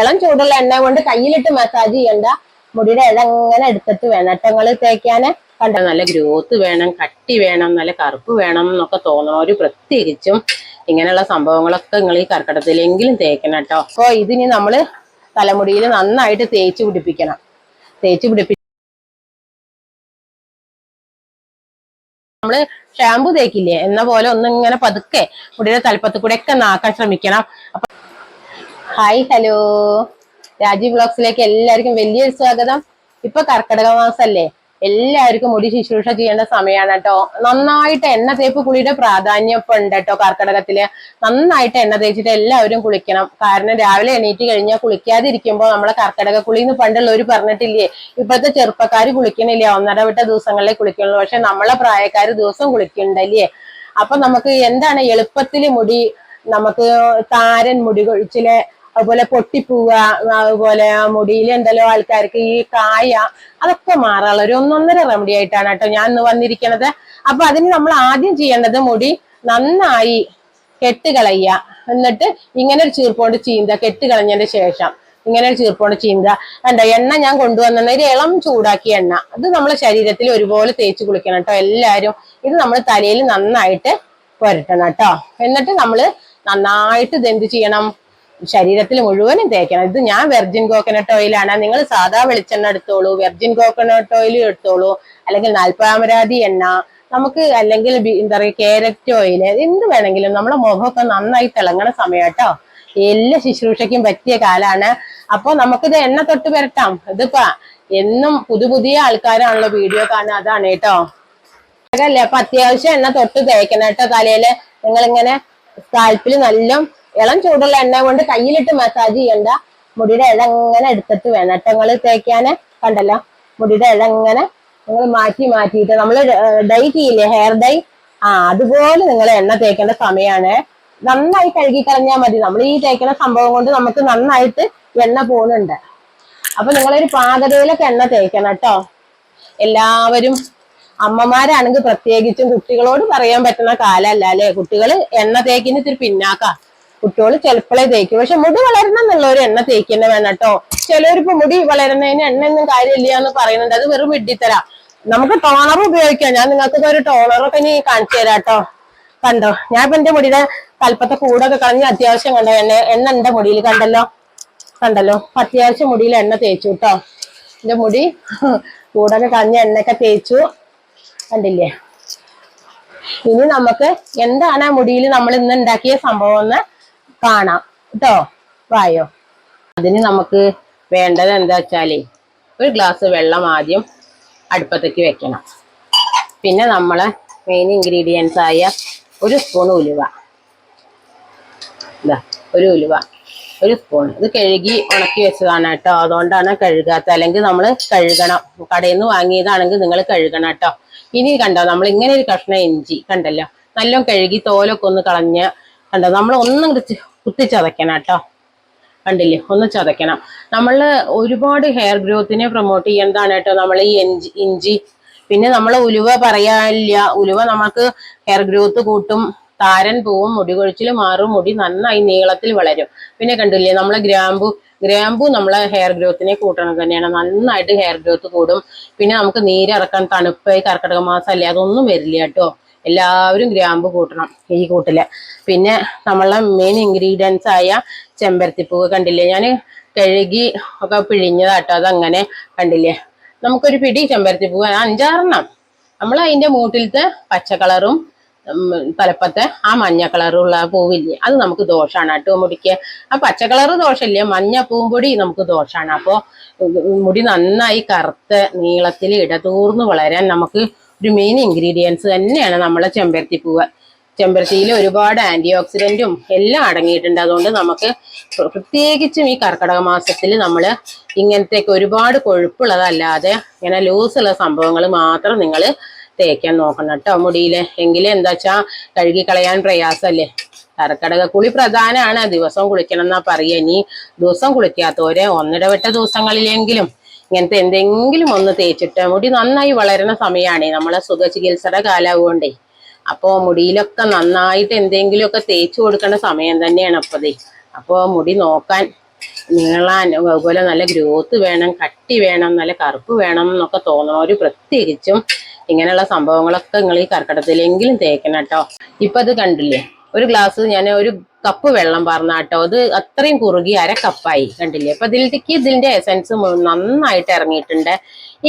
ഇളം ചൂടുള്ള എണ്ണ കൊണ്ട് കയ്യിലിട്ട് മസാജ് ചെയ്യണ്ട. മുടിയുടെ ഇഴങ്ങനെ എടുത്തിട്ട് വേണം. അറ്റങ്ങൾ തേക്കാന് കണ്ട നല്ല ഗ്രോത്ത് വേണം കട്ടി വേണം നല്ല കറുപ്പ് വേണം എന്നൊക്കെ തോന്നണവര് പ്രത്യേകിച്ചും ഇങ്ങനെയുള്ള സംഭവങ്ങളൊക്കെ നിങ്ങൾ ഈ കർക്കിടത്തിലെങ്കിലും തേക്കണം കേട്ടോ. അപ്പൊ ഇതിനി നമ്മൾ തലമുടിയിൽ നന്നായിട്ട് തേച്ച് പിടിപ്പിക്കണം. തേച്ച് പിടിപ്പി നമ്മൾ ഷാമ്പു തേക്കില്ലേ? എന്ന പോലെ ഒന്നിങ്ങനെ പതുക്കെ മുടിയുടെ തലപ്പത്ത് കൂടെ ഒക്കെ നാക്കാൻ ശ്രമിക്കണം. അപ്പൊ ഹായ് ഹലോ രാജീവ് ബ്ലോഗ്സിലേക്ക് എല്ലാവർക്കും വലിയൊരു സ്വാഗതം. ഇപ്പൊ കർക്കിടക മാസല്ലേ. എല്ലാവർക്കും മുടി ശുശ്രൂഷ ചെയ്യേണ്ട സമയമാണ് കേട്ടോ. നന്നായിട്ട് എണ്ണ തേപ്പ് കുളിയുടെ പ്രാധാന്യം ഇപ്പൊ ഉണ്ട് കേട്ടോ കർക്കിടകത്തിൽ. നന്നായിട്ട് എണ്ണ തേച്ചിട്ട് എല്ലാവരും കുളിക്കണം. കാരണം രാവിലെ എണീറ്റ് കഴിഞ്ഞാൽ കുളിക്കാതിരിക്കുമ്പോൾ നമ്മളെ കർക്കിടക കുളി എന്ന് പണ്ടുള്ളവർ പറഞ്ഞിട്ടില്ലേ ഇപ്പോഴത്തെ ചെറുപ്പക്കാർ കുളിക്കണില്ല. ഒന്നരവിട്ട ദിവസങ്ങളിലേ കുളിക്കുള്ളൂ. പക്ഷെ നമ്മളെ പ്രായക്കാർ ദിവസം കുളിക്കണ്ടല്ലേ? അപ്പൊ നമുക്ക് എന്താണ് എളുപ്പത്തിൽ മുടി നമുക്ക് താരൻ മുടി കൊഴിച്ചിൽ അതുപോലെ പൊട്ടിപ്പോവുക അതുപോലെ മുടിയിൽ എന്തെല്ലോ ആൾക്കാർക്ക് ഈ കായ അതൊക്കെ മാറാനുള്ള ഒരു ഒന്നൊന്നര റെമഡി ആയിട്ടാണ് കേട്ടോ ഞാൻ ഇന്ന് വന്നിരിക്കണത്. അപ്പൊ അതിന് നമ്മൾ ആദ്യം ചെയ്യേണ്ടത് മുടി നന്നായി കെട്ടുകളയ്യ എന്നിട്ട് ഇങ്ങനെ ഒരു ചീർപ്പോണ്ട് ചീന്ത കെട്ടുകളഞ്ഞതിന് ശേഷം ഇങ്ങനെ ഒരു ചീർപ്പോണ്ട് ചീന്ത എന്താ എണ്ണ ഞാൻ കൊണ്ടുവന്ന ഒരു ഇളം ചൂടാക്കിയ എണ്ണ. അത് നമ്മളെ ശരീരത്തിൽ ഒരുപോലെ തേച്ച് കുളിക്കണം കേട്ടോ എല്ലാവരും. ഇത് നമ്മൾ തലയിൽ നന്നായിട്ട് പുരട്ടണം കേട്ടോ. എന്നിട്ട് നമ്മൾ നന്നായിട്ട് ഇത് എന്ത് ചെയ്യണം? ശരീരത്തിൽ മുഴുവനും തേക്കണം. ഇത് ഞാൻ വെർജിൻ കോക്കനട്ട് ഓയിലാണ് നിങ്ങൾ സാധാ വെളിച്ചെണ്ണ എടുത്തോളൂ വെർജിൻ കോക്കനട്ട് ഓയിൽ എടുത്തോളൂ അല്ലെങ്കിൽ നാൽപ്പതാമരാതി എണ്ണ നമുക്ക് അല്ലെങ്കിൽ എന്താ പറയുക ക്യാരറ്റ് ഓയിൽ എന്ത് വേണമെങ്കിലും നമ്മുടെ മുഖമൊക്കെ നന്നായി തിളങ്ങണ സമയം കേട്ടോ എല്ലാ ശുശ്രൂഷയ്ക്കും പറ്റിയ കാലാണ്. അപ്പൊ നമുക്കിത് എണ്ണ തൊട്ട് വരട്ടാം ഇതിപ്പോ എന്നും പുതു പുതിയ ആൾക്കാരാണല്ലോ വീഡിയോ കാണുക. അതാണ് കേട്ടോ. അല്ലേ അപ്പൊ അത്യാവശ്യം എണ്ണ തൊട്ട് തേക്കണം കേട്ടോ തലയിൽ. നിങ്ങളിങ്ങനെ സ്കാൽപ്പിൽ നല്ല ഇളം ചൂടുള്ള എണ്ണ കൊണ്ട് കയ്യിലിട്ട് മസാജ് ചെയ്യണ്ട. മുടിയുടെ ഇഴങ്ങനെ എടുത്തിട്ട് വേണം. അറ്റങ്ങൾ തേക്കാന് കണ്ടല്ലോ? മുടിയുടെ ഇഴങ്ങനെ നിങ്ങൾ മാറ്റി മാറ്റിയിട്ട് നമ്മൾ ഡൈ ചെയ്യില്ലേ? ഹെയർ ഡൈ ആ അതുപോലെ നിങ്ങൾ എണ്ണ തേക്കേണ്ട സമയമാണ് നന്നായി കഴുകി കളഞ്ഞാൽ മതി. നമ്മൾ ഈ തേക്കുന്ന സംഭവം കൊണ്ട് നമുക്ക് നന്നായിട്ട് എണ്ണ പോകുന്നുണ്ട് അപ്പൊ നിങ്ങളൊരു പാകതയിലൊക്കെ എണ്ണ തേക്കണം കേട്ടോ എല്ലാവരും അമ്മമാരാണെങ്കിൽ പ്രത്യേകിച്ചും കുട്ടികളോട് പറയാൻ പറ്റുന്ന കാലല്ല അല്ലെ? കുട്ടികൾ എണ്ണ തേക്കിന് ഇത്തിരി പിന്നാക്ക. കുട്ടികൾ ചിലപ്പോഴേ തേക്കും. പക്ഷെ മുടി വളരണം എന്നുള്ളവർ എണ്ണ തേക്കുന്ന വേണം കേട്ടോ. ചിലവരിപ്പോ മുടി വളരുന്നതിന് എണ്ണ ഒന്നും കാര്യമില്ല എന്ന് പറയുന്നുണ്ട്. അത് വെറും വിഡ്ഢിത്തരാ നമുക്ക് ടോണർ ഉപയോഗിക്കാം. ഞാൻ നിങ്ങൾക്ക് ഒരു ടോണറൊക്കെ ഇനി കാണിച്ചു തരാം കേട്ടോ. കണ്ടോ? ഞാൻ ഇപ്പൊ എന്റെ മുടിയുടെ കൽപ്പത്തെ കൂടൊക്കെ കളഞ്ഞ് അത്യാവശ്യം കണ്ടോ? എണ്ണ എണ്ണ എന്റെ മുടിയിൽ? കണ്ടല്ലോ? കണ്ടല്ലോ? അത്യാവശ്യം മുടിയിൽ എണ്ണ തേച്ചു കേട്ടോ. എന്റെ മുടി കൂടൊക്കെ കളഞ്ഞ എണ്ണയൊക്കെ തേച്ചു. കണ്ടില്ലേ? ഇനി നമുക്ക് എന്താണ് മുടിയിൽ നമ്മൾ ഇന്ന് ഉണ്ടാക്കിയ സംഭവം എന്ന് കാണാം. കേട്ടോ? വായോ. അതിന് നമുക്ക് വേണ്ടത് എന്താ വെച്ചാലേ ഒരു ഗ്ലാസ് വെള്ളം ആദ്യം അടുപ്പത്തേക്ക് വെക്കണം. പിന്നെ നമ്മളെ മെയിൻ ഇൻഗ്രീഡിയൻസ് ആയ ഒരു സ്പൂൺ ഉലുവ. ഇതാ ഒരു ഉലുവ ഒരു സ്പൂൺ ഇത് കഴുകി ഉണക്കി വെച്ചതാണ് കേട്ടോ. അതുകൊണ്ടാണ് കഴുകാത്ത അല്ലെങ്കിൽ നമ്മൾ കഴുകണം. കടയിൽ നിന്ന് വാങ്ങിയതാണെങ്കിൽ നിങ്ങൾ കഴുകണം കേട്ടോ. ഇനി കണ്ടോ നമ്മൾ ഇങ്ങനെ ഒരു കഷ്ണം ഇഞ്ചി കണ്ടല്ലോ? നല്ലോണം കഴുകി തോലൊക്കെ ഒന്ന് കളഞ്ഞ് കണ്ടോ നമ്മൾ ഒന്നും കുത്തിച്ചതയ്ക്കണം കേട്ടോ. കണ്ടില്ലേ? ഒന്ന് ചതയ്ക്കണം. നമ്മൾ ഒരുപാട് ഹെയർ ഗ്രോത്തിനെ പ്രൊമോട്ട് ചെയ്യേണ്ടതാണ് കേട്ടോ നമ്മൾ ഈ ഇഞ്ചി ഇഞ്ചി. പിന്നെ നമ്മൾ ഉലുവ പറയാനില്ല. ഉലുവ നമുക്ക് ഹെയർ ഗ്രോത്ത് കൂട്ടും താരൻ പോവും മുടി കൊഴിച്ചിൽ മാറും മുടി നന്നായി നീളത്തിൽ വളരും. പിന്നെ കണ്ടില്ലേ നമ്മളെ ഗ്രാമ്പു ഗ്രാമ്പു നമ്മളെ ഹെയർ ഗ്രോത്തിനെ കൂട്ടണം തന്നെയാണ്. നന്നായിട്ട് ഹെയർ ഗ്രോത്ത് കൂടും. പിന്നെ നമുക്ക് നീരിറക്കാൻ തണുപ്പ് ഈ കർക്കിടക മാസം അല്ലേ അതൊന്നും വരില്ല കേട്ടോ. എല്ലാവരും ഗ്രാമ്പ് കൂട്ടണം ഈ കൂട്ടിൽ. പിന്നെ നമ്മളെ മെയിൻ ഇൻഗ്രീഡിയൻസ് ആയ ചെമ്പരത്തിപ്പൂവ് കണ്ടില്ലേ? ഞാൻ കഴുകി ഒക്കെ പിഴിഞ്ഞതാട്ടോ അതങ്ങനെ കണ്ടില്ലേ? നമുക്കൊരു പിടി ചെമ്പരത്തിപ്പൂവ് അഞ്ചാറെണ്ണം. നമ്മൾ അതിന്റെ മൂട്ടിലത്തെ പച്ച കളറും തലപ്പത്തെ ആ മഞ്ഞ ഉള്ള പൂവില്ലേ അത് നമുക്ക് ദോഷമാണ് കേട്ടോ മുടിക്ക് ആ പച്ച കളറ് ദോഷമില്ല മഞ്ഞ പൂമ്പൊടി നമുക്ക് ദോഷമാണ് അപ്പോൾ മുടി നന്നായി കറുത്ത് നീളത്തിൽ ഇടതൂർന്ന് വളരാൻ നമുക്ക് ഒരു മെയിൻ ഇൻഗ്രീഡിയൻസ് തന്നെയാണ് നമ്മളെ ചെമ്പരത്തി ചെമ്പരത്തിപ്പൂവ് ചെമ്പരത്തിയിൽ ഒരുപാട് ആന്റി ഓക്സിഡന്റും എല്ലാം അടങ്ങിയിട്ടുണ്ട്. അതുകൊണ്ട് നമുക്ക് പ്ര- പ്രത്യേകിച്ചും ഈ കർക്കിടക മാസത്തിൽ നമ്മൾ ഇങ്ങനത്തെയൊക്കെ ഒരുപാട് കൊഴുപ്പുള്ളതല്ലാതെ ഇങ്ങനെ ലൂസുള്ള സംഭവങ്ങൾ മാത്രം നിങ്ങൾ തേക്കാൻ നോക്കണം കേട്ടോ മുടിയിൽ എങ്കിലും എന്താ വെച്ചാൽ കഴുകി കളയാൻ പ്രയാസമല്ലേ കർക്കിടക കുളി പ്രധാനമാണ് ദിവസവും കുളിക്കണം എന്നാ പറയുക ഇനി ദിവസം കുളിക്കാത്തവരെ ഒന്നിടവിട്ട ദിവസങ്ങളിലെങ്കിലും ഇങ്ങനത്തെ എന്തെങ്കിലും ഒന്ന് തേച്ചിട്ട് മുടി നന്നായി വളരുന്ന സമയമാണ് നമ്മളെ സുഖ ചികിത്സയുടെ കാലാവുകൊണ്ടേ അപ്പോ മുടിയിലൊക്കെ നന്നായിട്ട് എന്തെങ്കിലുമൊക്കെ തേച്ചു കൊടുക്കേണ്ട സമയം തന്നെയാണ് അപ്പതേ. അപ്പോ മുടി നോക്കാൻ നീളാൻ അതുപോലെ നല്ല ഗ്രോത്ത് വേണം കട്ടി വേണം നല്ല കറുപ്പ് വേണം എന്നൊക്കെ തോന്നണവര് പ്രത്യേകിച്ചും ഇങ്ങനെയുള്ള സംഭവങ്ങളൊക്കെ നിങ്ങൾ ഈ കർക്കിടത്തിലെങ്കിലും തേക്കണം കേട്ടോ. ഇപ്പൊ അത് കണ്ടില്ലേ? ഒരു ഗ്ലാസ് ഞാൻ ഒരു കപ്പ് വെള്ളം പറഞ്ഞ കേട്ടോ. അത് അത്രയും കുറുകി അര കപ്പായി കണ്ടില്ലേ? അപ്പൊ ഇതിലേക്ക് ഇതിന്റെ എസൻസ് നന്നായിട്ട് ഇറങ്ങിയിട്ടുണ്ട്.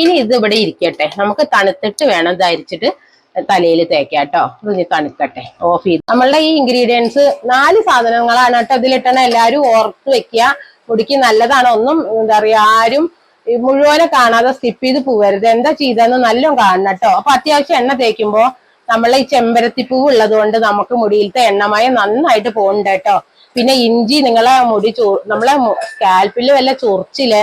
ഇനി ഇത് ഇവിടെ ഇരിക്കട്ടെ. നമുക്ക് തണുത്തിട്ട് വേണം ധരിച്ചിട്ട് തലയിൽ തേക്കാം കേട്ടോ. ഇനി തണുക്കട്ടെ. ഓഫ് ചെയ്ത്. നമ്മളുടെ ഈ ഇൻഗ്രീഡിയൻസ് നാല് സാധനങ്ങളാണ് കേട്ടോ ഇതിലിട്ടണ എല്ലാരും ഓർത്ത് വെക്കുക. മുടിക്ക് നല്ലതാണ്. ഒന്നും എന്താ പറയാ ആരും മുഴുവനെ കാണാതെ സ്കിപ്പ് ചെയ്ത് പോവരുത്. എന്താ ചെയ്തതെന്ന് നല്ലോണം കാണണം കേട്ടോ. അപ്പൊ അത്യാവശ്യം എണ്ണ തേക്കുമ്പോ നമ്മളെ ഈ ചെമ്പരത്തിപ്പൂവ് ഉള്ളത് കൊണ്ട് നമുക്ക് മുടിയിലത്തെ എണ്ണമയം നന്നായിട്ട് പോകുന്നുണ്ട് കേട്ടോ. പിന്നെ ഇഞ്ചി നിങ്ങളെ മുടി ചോ നമ്മളെ സ്കാൽപ്പിൽ വല്ല ചൊറിച്ചിൽ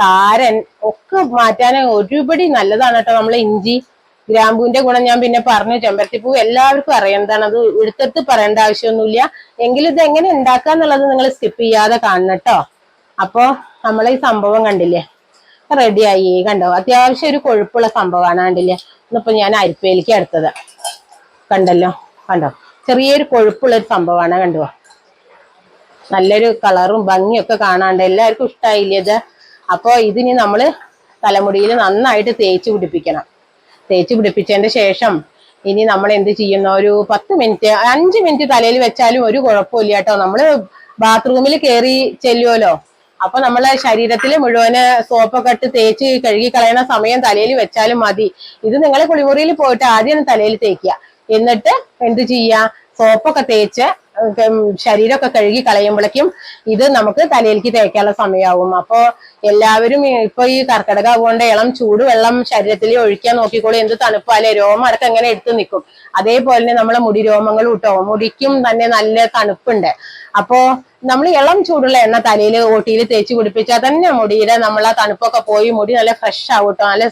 താരൻ ഒക്കെ മാറ്റാൻ ഒരുപടി നല്ലതാണ് കേട്ടോ നമ്മളെ ഇഞ്ചി. ഗ്രാമ്പൂവിന്റെ ഗുണം ഞാൻ പിന്നെ പറഞ്ഞു ചെമ്പരത്തിപ്പൂ എല്ലാവർക്കും അറിയേണ്ടതാണ്. അത് എടുത്തെടുത്ത് പറയേണ്ട ആവശ്യമൊന്നുമില്ല. എങ്കിലും ഇത് എങ്ങനെ ഉണ്ടാക്കാന്നുള്ളത് നിങ്ങൾ സ്കിപ്പ് ചെയ്യാതെ കാണണം കേട്ടോ. അപ്പോ നമ്മളെ ഈ സംഭവം കണ്ടില്ലേ? റെഡിയായി കണ്ടോ? അത്യാവശ്യം ഒരു കൊഴുപ്പുള്ള സംഭവമാണ് കണ്ടില്ലേ? ഇന്നിപ്പോ ഞാൻ അരിപ്പയിലേക്ക് എടുത്തത് കണ്ടല്ലോ? കണ്ടോ? ചെറിയൊരു കൊഴുപ്പുള്ള ഒരു സംഭവമാണ് കണ്ടുവോ നല്ലൊരു കളറും ഭംഗിയൊക്കെ കാണാണ്ട് എല്ലാവർക്കും ഇഷ്ടമായില്ലേ ഇത്? അപ്പോൾ ഇതിനി നമ്മൾ തലമുടിയിൽ നന്നായിട്ട് തേച്ച് പിടിപ്പിക്കണം. തേച്ച് പിടിപ്പിച്ചതിന്റെ ശേഷം ഇനി നമ്മൾ എന്ത് ചെയ്യുന്ന? ഒരു പത്ത് മിനിറ്റ് അഞ്ച് മിനിറ്റ് തലയിൽ വെച്ചാലും ഒരു കുഴപ്പമില്ല കേട്ടോ. നമ്മൾ ബാത്റൂമിൽ കയറി ചെല്ലുമല്ലോ അപ്പൊ നമ്മളെ ശരീരത്തിൽ മുഴുവൻ സോപ്പൊക്കെ ഇട്ട് തേച്ച് കഴുകി കളയുന്ന സമയം തലയിൽ വെച്ചാലും മതി. ഇത് നിങ്ങളെ കുളിമുറിയിൽ പോയിട്ട് ആദ്യം തലയിൽ തേക്കുക. എന്നിട്ട് എന്ത് ചെയ്യാ? സോപ്പൊക്കെ തേച്ച് ശരീരമൊക്കെ കഴുകി കളയുമ്പോഴേക്കും ഇത് നമുക്ക് തലയിലേക്ക് തേക്കാനുള്ള സമയമാവും അപ്പോ എല്ലാവരും ഇപ്പൊ ഈ കർക്കിടക പോകേണ്ട ഇളം ചൂടുവെള്ളം ശരീരത്തിൽ ഒഴിക്കാൻ നോക്കിക്കോളൂ. എന്ത് തണുപ്പാലേ രോമം അടക്കം എങ്ങനെ എടുത്തു നിൽക്കും. അതേപോലെ തന്നെ നമ്മളെ മുടി രോമങ്ങളും കിട്ടോ മുടിക്കും തന്നെ നല്ല തണുപ്പുണ്ട്. അപ്പോ നമ്മൾ ഇളം ചൂടുള്ള എണ്ണ തലയിൽ ഓട്ടിയിൽ തേച്ച് പിടിപ്പിച്ചാൽ തന്നെ മുടിയുടെ നമ്മളെ തണുപ്പൊക്കെ പോയി മുടി നല്ല ഫ്രഷ് ആവട്ടോ. നല്ല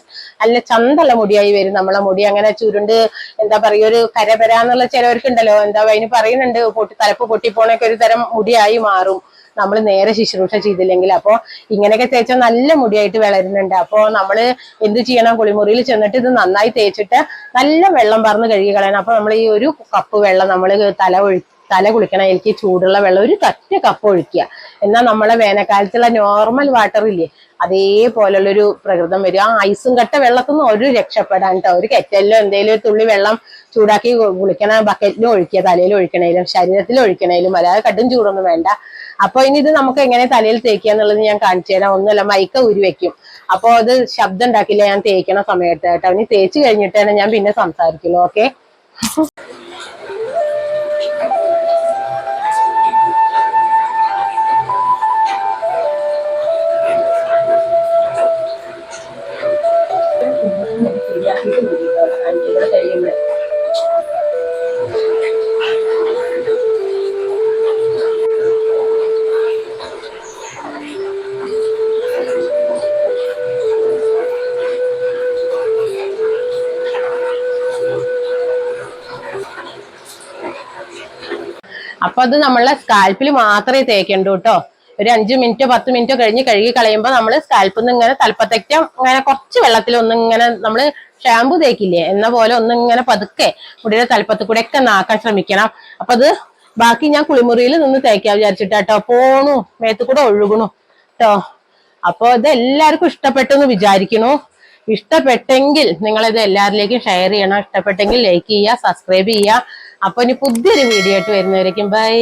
നല്ല ചന്തള്ള മുടിയായി വരും നമ്മളെ മുടി. അങ്ങനെ ചുരുണ്ട് എന്താ പറയുക ഒരു കരപരാന്നുള്ള ചിലവർക്കുണ്ടല്ലോ. എന്താ അതിന് പറയുന്നുണ്ട് പൊട്ടി തലപ്പ് പൊട്ടിപ്പോണൊക്കെ ഒരു തരം മുടിയായി മാറും. നമ്മൾ നേരെ ശുശ്രൂഷ ചെയ്തില്ലെങ്കിൽ. അപ്പോൾ ഇങ്ങനെയൊക്കെ തേച്ചാൽ നല്ല മുടിയായിട്ട് വളരുന്നുണ്ട്. അപ്പോൾ നമ്മൾ എന്ത് ചെയ്യണം? കുളിമുറിയിൽ ചെന്നിട്ട് ഇത് നന്നായി തേച്ചിട്ട് നല്ല വെള്ളം പറന്ന് കഴുകി കളയണം. അപ്പോൾ നമ്മൾ ഈ ഒരു കപ്പ് വെള്ളം നമ്മൾ തല ഒഴി തല കുളിക്കണം എനിക്ക് ചൂടുള്ള വെള്ളം ഒരു തറ്റ കപ്പ് ഒഴിക്കുക. എന്നാൽ നമ്മളെ വേനൽക്കാലത്തുള്ള നോർമൽ വാട്ടർ ഇല്ലേ അതേപോലുള്ളൊരു പ്രകൃതം വരും. ആ ഐസും കട്ട വെള്ളത്തിൽ നിന്ന് ഒരു രക്ഷപ്പെടാൻ കേട്ടോ ഒരു കെറ്റലിലോ എന്തെങ്കിലും ഒരു തുള്ളി വെള്ളം ചൂടാക്കി കുളിക്കണ ബക്കറ്റിലും ഒഴിക്കുക തലയിൽ ഒഴിക്കണേലും ശരീരത്തിൽ ഒഴിക്കണേലും അല്ലാതെ കടും ചൂടൊന്നും വേണ്ട. അപ്പൊ ഇനി ഇത് നമുക്ക് എങ്ങനെ തലയിൽ തേക്കുക എന്നുള്ളത് ഞാൻ കാണിച്ചു തരാം. ഒന്നുമല്ല മൈക്ക ഉരി വെക്കും. അപ്പൊ അത് ശബ്ദം ഉണ്ടാക്കില്ല ഞാൻ തേക്കണ സമയത്ത് കേട്ടോ. ഇനി തേച്ച് കഴിഞ്ഞിട്ടാണ് ഞാൻ പിന്നെ സംസാരിക്കുള്ളൂ ഓക്കെ അപ്പൊ അത് നമ്മളെ സ്കാൽപ്പിൽ മാത്രമേ തേക്കേണ്ടൂ കേട്ടോ ഒരു അഞ്ച് മിനിറ്റോ പത്ത് മിനിറ്റോ കഴിഞ്ഞ് കഴുകി കളയുമ്പോൾ നമ്മൾ സ്കാൽപ്പിൽ നിന്ന് ഇങ്ങനെ തലപ്പത്തേക്ക് ഇങ്ങനെ കുറച്ച് വെള്ളത്തിൽ ഒന്നിങ്ങനെ നമ്മൾ ഷാമ്പു തേക്കില്ലേ? എന്ന പോലെ ഒന്നിങ്ങനെ പതുക്കെ മുടിയുടെ തലപ്പത്ത് കൂടെ ഒക്കെ നാക്കാൻ ശ്രമിക്കണം. അപ്പൊ അത് ബാക്കി ഞാൻ കുളിമുറിയിൽ നിന്ന് തേക്കാൻ വിചാരിച്ചിട്ടാട്ടോ പോണു. മേത്ത് കൂടെ ഒഴുകണു കേട്ടോ അപ്പൊ ഇത് എല്ലാവർക്കും ഇഷ്ടപ്പെട്ടു എന്ന് വിചാരിക്കണു ഇഷ്ടപ്പെട്ടെങ്കിൽ നിങ്ങളിത് എല്ലാവരിലേക്കും ഷെയർ ചെയ്യണം. ഇഷ്ടപ്പെട്ടെങ്കിൽ ലൈക്ക് ചെയ്യുക സബ്സ്ക്രൈബ് ചെയ്യുക. അപ്പൊ ഇനി പുതിയൊരു വീഡിയോ ആയിട്ട് വരുന്നവരേക്കും ബൈ